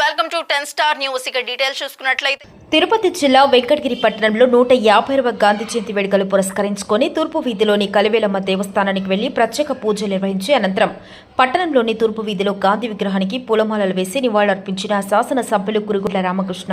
Welcome to ten star news. ఇక details చూసుకున్నట్లయితే తిరుపతి జిల్లా వెంకటగిరి పట్టణంలో నూట యాభైవ గాంధీ జయంతి వేడుకలు పురస్కరించుకొని తూర్పు వీధిలోని కలివేలమ్మ దేవస్థానానికి వెళ్ళి ప్రత్యేక పూజలు నిర్వహించి అనంతరం పట్టణంలోని తూర్పు వీధిలో గాంధీ విగ్రహానికి పూలమాలలు వేసి నివాళులర్పించిన శాసన సభ్యులు గురుగుల రామకృష్ణ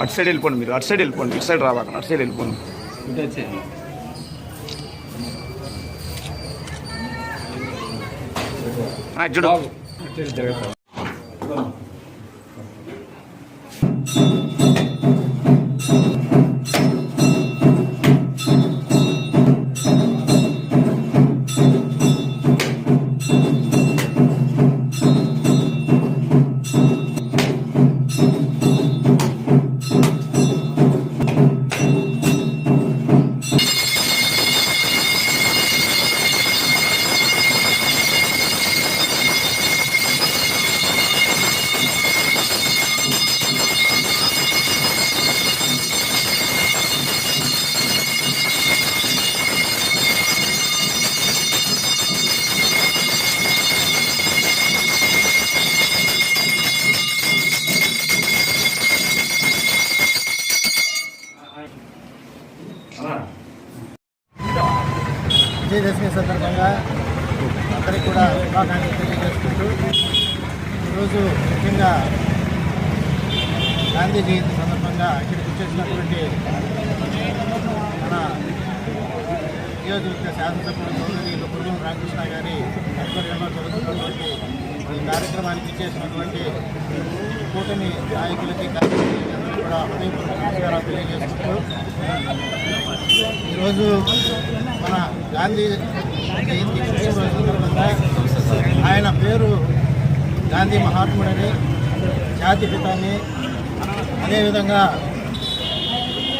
అటు సైడ్ వెళ్ళిపోండి మీరు అటు సైడ్ వెళ్ళిపోండి ఇటు సైడ్ రావాలి అటు సైడ్ వెళ్ళిపోండి. ఇటు చూడు విజయదశమి సందర్భంగా అందరికీ కూడా శుభాకాంక్షలు తెలియజేసుకుంటూ ఈరోజు ముఖ్యంగా గాంధీ జయంతి సందర్భంగా ఇక్కడికి వచ్చేసినటువంటి మన నియోజకవర్గ శాసనసభ్యులు గౌరవనీయులు కుటుంబ రామకృష్ణ గారి ఆధ్వర్యంలో జరుగుతున్నటువంటి ఈ కార్యక్రమానికి ఇచ్చేసినటువంటి కూటమి నాయకులకి కూడా హృదయపూర్వక నమస్కారాలు తెలియజేసుకుంటూ ఈరోజు మన గాంధీ జయంతి సందర్భంగా ఆయన పేరు గాంధీ మహాత్ముడని జాతిపితాన్ని అదేవిధంగా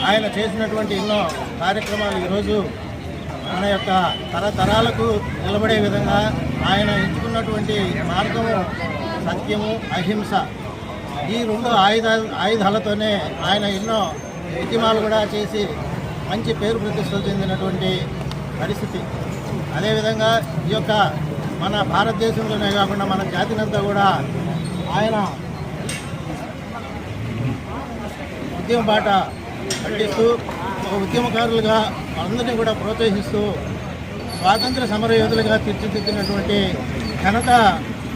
ఆయన చేసినటువంటి ఎన్నో కార్యక్రమాలు ఈరోజు మన యొక్క తరతరాలకు నిలబడే విధంగా ఆయన ఎంచుకున్నటువంటి మార్గము సత్యము అహింస. ఈ రెండు ఆయుధ ఆయుధాలతోనే ఆయన ఎన్నో ఉద్యమాలు కూడా చేసి మంచి పేరు ప్రతిష్టలు చెందినటువంటి పరిస్థితి. అదేవిధంగా ఈ యొక్క మన భారతదేశంలోనే కాకుండా మన జాతినంతా కూడా ఆయన ఉద్యమ బాట పట్టిస్తూ ఒక ఉద్యమకారులుగా అందరినీ కూడా ప్రోత్సహిస్తూ స్వాతంత్ర సమరయోధులుగా తీర్చిదిద్దినటువంటి ఘనత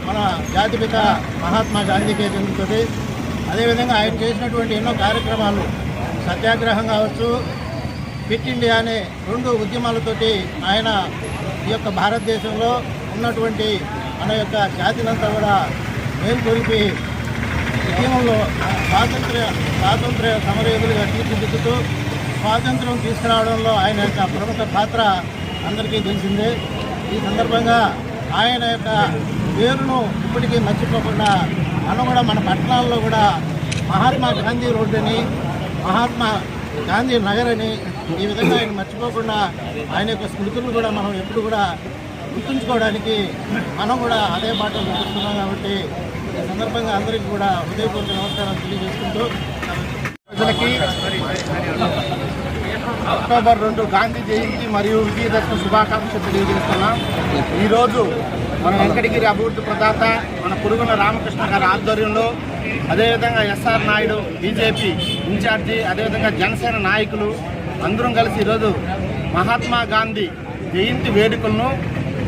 మన జాతిపిత మహాత్మా గాంధీకే చెందుతుంది. అదేవిధంగా ఆయన చేసినటువంటి ఎన్నో కార్యక్రమాలు సత్యాగ్రహం కావచ్చు ఫిట్ ఇండియా అనే రెండు ఉద్యమాలతోటి ఆయన ఈ యొక్క భారతదేశంలో ఉన్నటువంటి మన యొక్క జాతినంతా కూడా మేల్కొలిపి ఉద్యమంలో స్వాతంత్ర్య స్వాతంత్ర్య సమరయోధులుగా తీర్చిదిద్దుతూ స్వాతంత్రం తీసుకురావడంలో ఆయన యొక్క ప్రముఖ పాత్ర అందరికీ తెలిసిందే. ఈ సందర్భంగా ఆయన యొక్క పేరును ఇప్పటికీ మర్చిపోకుండా మనం కూడా మన పట్టణాల్లో కూడా మహాత్మా గాంధీ రోడ్డుని మహాత్మా గాంధీ నగర్ అని ఈ విధంగా ఆయన మర్చిపోకుండా ఆయన యొక్క స్మృతులు కూడా మనం ఎప్పుడు కూడా గుర్తుంచుకోవడానికి మనం కూడా అదే బాటలు గుర్తున్నాం కాబట్టి ఈ సందర్భంగా అందరికీ కూడా హృదయపూర్వక నమస్కారం తెలియజేసుకుంటూ ప్రజలకి అక్టోబర్ రెండు గాంధీ జయంతి మరియు విజయదశమి శుభాకాంక్షలు తెలియజేస్తున్నాం. ఈరోజు మన వెంకటగిరి అభివృద్ధి ప్రదాత మన పురుగుల రామకృష్ణ గారి ఆధ్వర్యంలో అదేవిధంగా ఎస్ఆర్ నాయుడు బీజేపీ ఇన్ఛార్జి అదేవిధంగా జనసేన నాయకులు అందరం కలిసి ఈరోజు మహాత్మా గాంధీ జయంతి వేడుకలను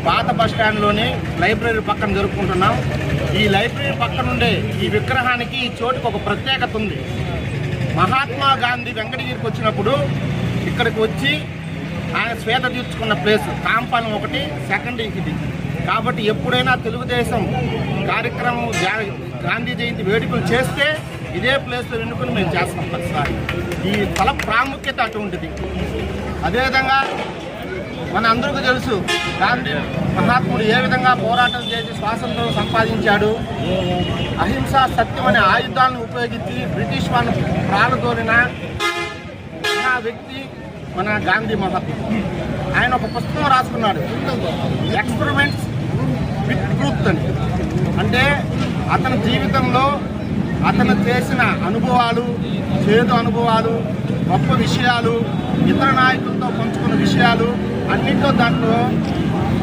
పాత బస్ స్టాండ్లోని లైబ్రరీ పక్కన జరుపుకుంటున్నాం. ఈ లైబ్రరీ పక్కన ఉండే ఈ విగ్రహానికి ఈ చోటుకు ఒక ప్రత్యేకత ఉంది. మహాత్మా గాంధీ వెంకటగిరికి వచ్చినప్పుడు ఇక్కడికి వచ్చి ఆయన శ్వేత తీర్చుకున్న ప్లేస్ కాంపాలం ఒకటి సెకండ్ ఇది కాబట్టి ఎప్పుడైనా తెలుగుదేశం కార్యక్రమం గాంధీ జయంతి వేడుకలు చేస్తే ఇదే ప్లేస్లో ఎన్నుకుని మేము చేస్తాం ప్రతిసారి. ఈ స్థల ప్రాముఖ్యత అటువంటిది. అదేవిధంగా మన అందరికీ తెలుసు గాంధీ మహాత్ముడు ఏ విధంగా పోరాటం చేసి స్వాతంత్రం సంపాదించాడు? అహింస సత్యం అనే ఆయుధాలను ఉపయోగించి బ్రిటిష్ వాళ్ళను ప్రాణదోరిన ఆ వ్యక్తి మన గాంధీ మహాత్ముడు ఆయన ఒక పుస్తకం రాసుకున్నాడు. ఎక్స్పెరిమెంట్స్ విత్ ట్రూత్ అని. అంటే అతని జీవితంలో అతను చేసిన అనుభవాలు చేదు అనుభవాలు గొప్ప విషయాలు ఇతర నాయకులతో పంచుకున్న విషయాలు అన్నింటిలో దాంట్లో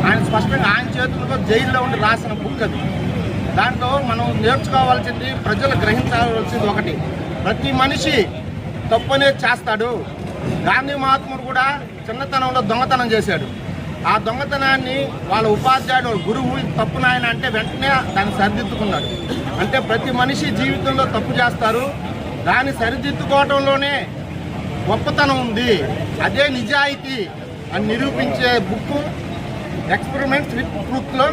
ఆయన స్పష్టంగా ఆయన చేతులతో జైల్లో ఉండి రాసిన బుక్ అది. దాంట్లో మనం నేర్చుకోవాల్సింది ప్రజలు గ్రహించవలసింది ఒకటి. ప్రతి మనిషి తప్పనే చేస్తాడు. గాంధీ మహాత్ముడు కూడా చిన్నతనంలో దొంగతనం చేశాడు. ఆ దొంగతనాన్ని వాళ్ళ ఉపాధ్యాయుడు గురువు తప్పు నాయన అంటే వెంటనే దాన్ని సరిదిద్దుకున్నాడు. అంటే ప్రతి మనిషి జీవితంలో తప్పు చేస్తారు. దాన్ని సరిదిద్దుకోవడంలోనే గొప్పతనం ఉంది. అదే నిజాయితీ అని నిరూపించే బుక్ ఎక్స్పెరిమెంట్స్ విత్ ప్రూఫ్లో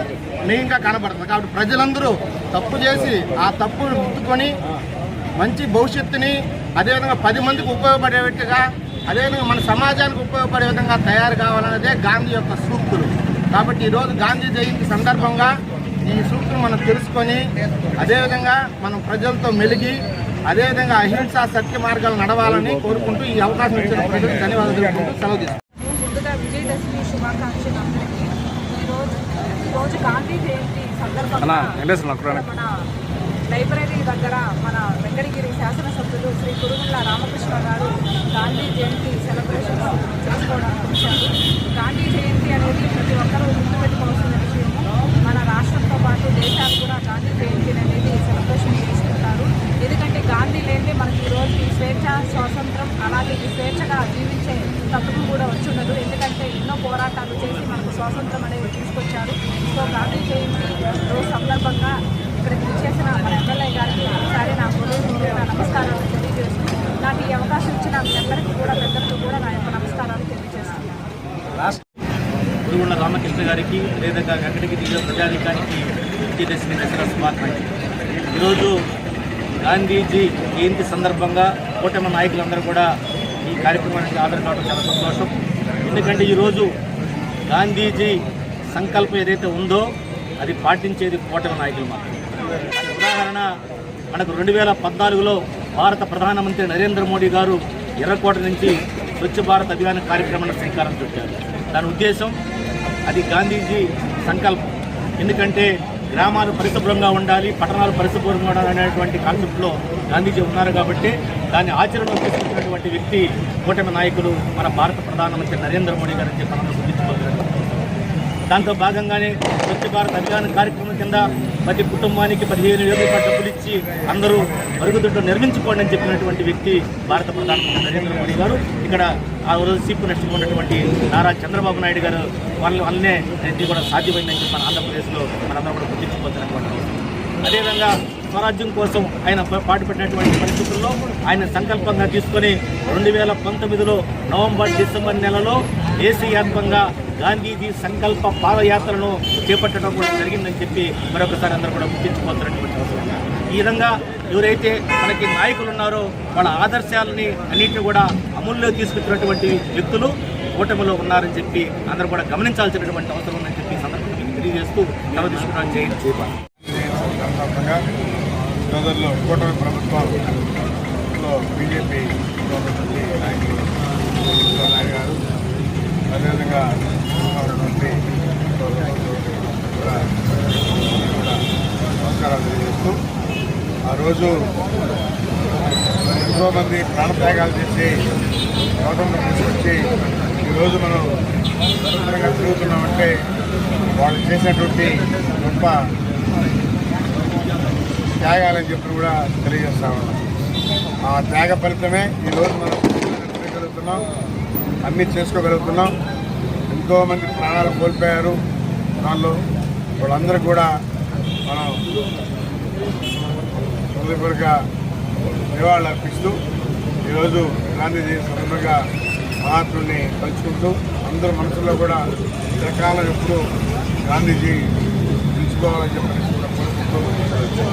మెయిన్గా కనబడుతుంది. కాబట్టి ప్రజలందరూ తప్పు చేసి ఆ తప్పును గుర్తుకొని మంచి భవిష్యత్తుని అదేవిధంగా పది మందికి ఉపయోగపడేట్టుగా అదేవిధంగా మన సమాజానికి ఉపయోగపడే విధంగా తయారు కావాలన్నదే గాంధీ యొక్క సూక్తులు. కాబట్టి ఈరోజు గాంధీ జయంతి సందర్భంగా ఈ సూక్తులు మనం తెలుసుకొని అదేవిధంగా మనం ప్రజలతో మెలిగి అదేవిధంగా అహింసా సత్య మార్గాలు నడవాలని కోరుకుంటూ ఈ అవకాశం ఇచ్చిన ప్రజలకు ధన్యవాదాలు తెలుపుకుంటూ సెలవు తీసుకుంటాం ముందుగా విజయదశమి శుభాకాంక్షలు అందరికీ. ఈరోజు ఈరోజు గాంధీ జయంతి సందర్భంగా మన లైబ్రరీ దగ్గర మన వెంకటగిరి శాసనసభ్యులు శ్రీ కురుగుళ్ళ రామకృష్ణ గారు గాంధీ జయంతి సెలబ్రేషన్ చేసుకోవడానికి వచ్చారు గాంధీ జయంతి అనేది ప్రతి ఒక్కరూ గుర్తుపెట్టుకోవాల్సింది విషయము మన రాష్ట్రంతో పాటు దేశాలు కూడా గాంధీ జయంతి అనేది సెలబ్రేషన్ చేసుకుంటారు ఎందుకంటే గాంధీ లేనిదే మనకి ఈరోజు ఈ స్వేచ్ఛ స్వాతంత్రం అలాగే ఈ స్వేచ్ఛగా జీవించే తత్వం కూడా వచ్చుండదు ఎందుకంటే ఎన్నో పోరాటాలు చేసి మనకు స్వాతంత్రం అనేది తీసుకొచ్చారు సో గాంధీ జయంతి రోజు సందర్భంగా ఇక్కడికి చేసిన మన ఎమ్మెల్యే గారికి ఒకసారి నా హృదయపూర్వక నమస్కారాలు తెలియజేస్తూ నాకు ఈ అవకాశం ఇచ్చిన మీ అందరికీ కూడా పెద్దలకు కూడా నా యొక్క నమస్కారాలు తెలియజేస్తున్నాను గురుగుళ్ళ రామకృష్ణ గారికి అదేవిధంగా వెంకటగిరి జిల్లా ప్రజానికానికి విజయదశమి దసరా శుభాకాంక్షలు ఈరోజు గాంధీజీ జయంతి సందర్భంగా కూటమి నాయకులందరూ కూడా ఈ కార్యక్రమానికి హాజరు కావడం చాలా సంతోషం. ఎందుకంటే ఈరోజు గాంధీజీ సంకల్పం ఏదైతే ఉందో అది పాటించేది కూటమి నాయకులు మాత్రం ఉదాహరణ మనకు రెండు వేల పద్నాలుగులో భారత ప్రధానమంత్రి నరేంద్ర మోడీ గారు ఎర్రకోట నుంచి స్వచ్ఛ భారత్ అభియాన్ కార్యక్రమాన్ని శ్రీకారం చుట్టారు. దాని ఉద్దేశం అది గాంధీజీ సంకల్పం. ఎందుకంటే గ్రామాలు పరిశుభ్రంగా ఉండాలి పట్టణాలు పరిశుభ్రంగా ఉండాలి అనేటువంటి కాన్సెప్ట్లో గాంధీజీ ఉన్నారు కాబట్టి దాన్ని ఆచరణలో తీసుకుంటున్నటువంటి వ్యక్తి కూటమి నాయకులు మన భారత ప్రధానమంత్రి నరేంద్ర మోడీ గారు చెప్పి మనం గుర్తించుకోగలరు దాంతో భాగంగానే స్వచ్ఛ భారత్ అభియాన్ కార్యక్రమం కింద ప్రతి కుటుంబానికి పదిహేను వేల రూపాయల డబ్బులు ఇచ్చి అందరూ మరుగుదొడ్డు నిర్మించుకోండి అని చెప్పినటువంటి వ్యక్తి భారత ప్రధానమంత్రి నరేంద్ర మోడీ గారు. ఇక్కడ ఆ రోజు సీపు నష్టపోయినటువంటి నారా చంద్రబాబు నాయుడు గారు వాళ్ళ వల్లనే ఇది కూడా సాధ్యమైందని చెప్పి మన ఆంధ్రప్రదేశ్లో మనందరం కూడా గుర్తించుకోవాల్సినటువంటి అదేవిధంగా స్వరాజ్యం కోసం ఆయన పాటుపడినటువంటి పరిస్థితుల్లో ఆయన సంకల్పంగా తీసుకొని రెండు వేల పంతొమ్మిదిలో నవంబర్ డిసెంబర్ నెలలో దేశవ్యాప్తంగా గాంధీజీ సంకల్ప పాదయాత్రను చేపట్టడం కూడా జరిగిందని చెప్పి మరొకసారి అందరూ కూడా గుర్తించుకోవాల్సినటువంటి అవసరం ఈ విధంగా ఎవరైతే మనకి నాయకులు ఉన్నారో వాళ్ళ ఆదర్శాలని అన్నింటినీ కూడా అమల్లో తీసుకొచ్చినటువంటి వ్యక్తులు కూటమిలో ఉన్నారని చెప్పి అందరూ కూడా గమనించాల్సినటువంటి అవసరం ఉందని చెప్పి సందర్భంగా తెలియజేస్తూ సెలవు తీసుకున్నాను. జై సోదరులు కూటమి ప్రభుత్వంలో బీజేపీ ఉన్నటువంటి నాయకులు నాయుడు గారు. అదేవిధంగా ఉన్నటువంటి నమస్కారాలు తెలియజేస్తూ ఆ రోజు ఎంతోమంది ప్రాణత్యాగాలు చేసి గౌరవం తీసుకొచ్చి ఈరోజు మనం తిరుగుతున్నామంటే వాళ్ళు చేసినటువంటి గొప్ప త్యాగాలని చెప్పి కూడా తెలియజేస్తా ఉన్నాం. ఆ త్యాగ ఫలితమే ఈరోజు మనం చేయగలుగుతున్నాం అన్నీ చేసుకోగలుగుతున్నాం. ఎంతోమంది ప్రాణాలు కోల్పోయారు. దానిలో వాళ్ళందరూ కూడా మనం హృదయపూర్వక నివాళులు అర్పిస్తూ ఈరోజు గాంధీజీ సందర్భంగా మహాత్ముని తలుచుకుంటూ అందరి మనసులో కూడా చిరకాలం ఎప్పుడు గాంధీజీ తెలుసుకోవాలని చెప్పి కూడా కోరుకుంటూ